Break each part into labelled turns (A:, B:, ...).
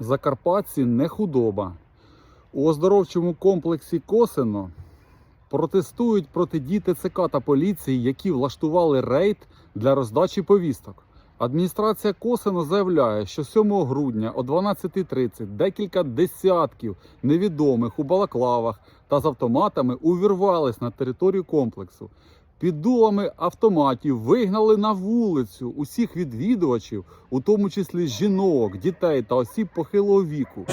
A: Закарпатці не худоба. У оздоровчому комплексі Косино протестують проти дій ТЦК та поліції, які влаштували рейд для роздачі повісток. Адміністрація Косино заявляє, що 7 грудня о 12.30 декілька десятків невідомих у балаклавах та з автоматами увірвались на територію комплексу. Під дулами автоматів вигнали на вулицю усіх відвідувачів, у тому числі жінок, дітей та осіб похилого віку.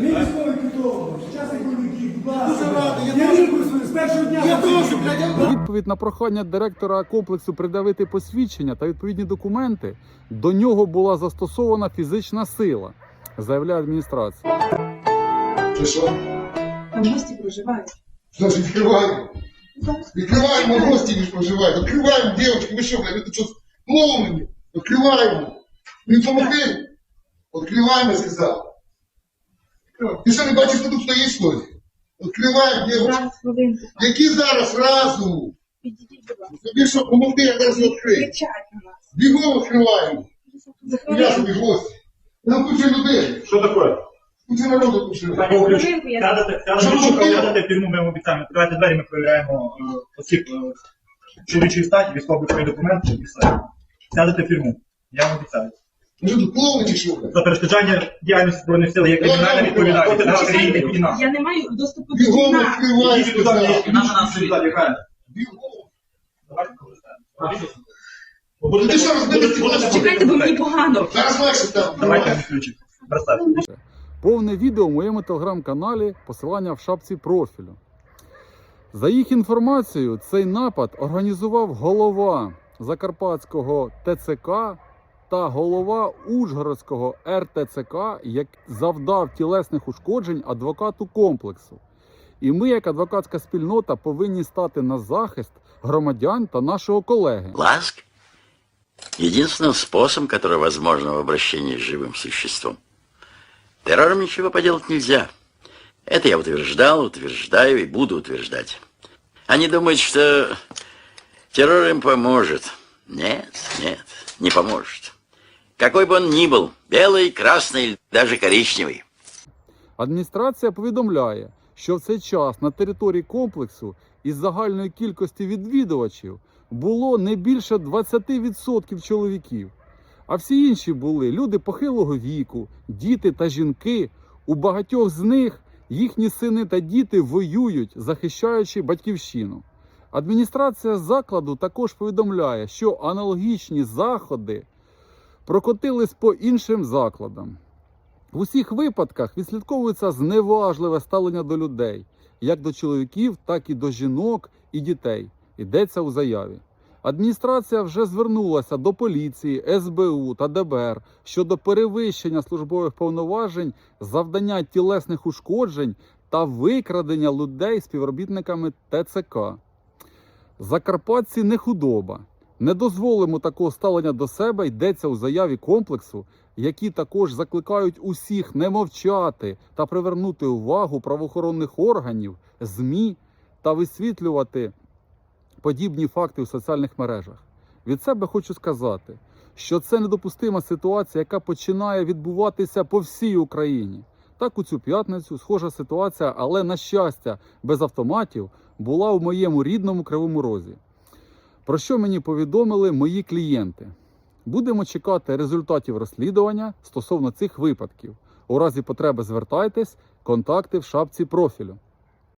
B: Мій військовий квиток, сучасний бойовиків, будь ласка. Я лікую з першого дня. Я теж, блядь,
A: відповідь на прохання директора комплексу придавити посвідчення та відповідні документи до нього була застосована фізична сила, заявляє адміністрація.
C: Що що?
D: Там гості проживають.
C: Значить, відкриваємо. Відкриваємо, гості не проживають. Відкриваємо, дівчатки, ви що, блядь, ви що, клоуни? Відкриваємо. Ви помогли? Відкриваємо, сказав. Ти що не бачиш, хто тут стоїть, що ли? Відкриваємо, дівчатки. Які зараз разом?
D: Підійдіть, будь ласка.
C: Тобі що, помогти, я зараз відкрию.
D: Кричать на нас.
C: Бігом відкриваємо. Я собі гості. Там куча людей.
E: Що таке?
C: Куча народу куча.
D: Хвилинку я
E: Сядете,
C: Що
E: сядете,
C: ви робили?
E: сядете в тюрму, ми вам обіцяємо. Відкривайте двері, ми перевіряємо е, осіб е, чоловічої статі, військово-бойові документи і все. Сядете в тюрму. Я вам обіцяю.
C: Що тут клоуни чи що? блядь?
E: За перешкоджання діяльності Збройних сил є кримінальна відповідальність. Це наша країна і війна.
D: Я не маю доступу до
C: Бігом
D: вікна.
E: ідіть туди, туди.
C: Бігом.
E: Давайте
C: Ти що?
D: Чекайте, бо мені погано.
C: Зараз легше там.
E: Давайте я
A: Повне відео в моєму телеграм-каналі, посилання в шапці профілю. За їх інформацією, цей напад організував голова Закарпатського ТЦК та голова Ужгородського РТЦК, як завдав тілесних ушкоджень адвокату комплексу. І ми, як адвокатська спільнота, повинні стати на захист громадян та нашого колеги.
F: Ласк – единственным способом, который возможно в обращении с живым существом. Террором ничего поделать нельзя. Это я утверждал, утверждаю и буду утверждать. Они думают, что террор им поможет. Нет, нет, не поможет. Какой бы он ни был, белый, красный или даже коричневый.
A: Адміністрація повідомляє, що в цей час на території комплексу із загальної кількості відвідувачів було не більше 20% чоловіків. А всі інші були люди похилого віку, діти та жінки. У багатьох з них їхні сини та діти воюють, захищаючи батьківщину. Адміністрація закладу також повідомляє, що аналогічні заходи прокотились по іншим закладам. В усіх випадках відслідковується зневажливе ставлення до людей, як до чоловіків, так і до жінок і дітей. Йдеться у заяві. Адміністрація вже звернулася до поліції, СБУ та ДБР щодо перевищення службових повноважень, завдання тілесних ушкоджень та викрадення людей співробітниками ТЦК. Закарпатці не худоба. Не дозволимо такого ставлення до себе, йдеться у заяві комплексу, які також закликають усіх не мовчати та привернути увагу правоохоронних органів, ЗМІ та висвітлювати подібні факти у соціальних мережах. Від себе хочу сказати, що це недопустима ситуація, яка починає відбуватися по всій Україні. Так у цю п'ятницю схожа ситуація, але на щастя, без автоматів була у моєму рідному кривому розі. Про що мені повідомили мої клієнти? Будемо чекати результатів розслідування стосовно цих випадків. У разі потреби звертайтесь, контакти в шапці профілю.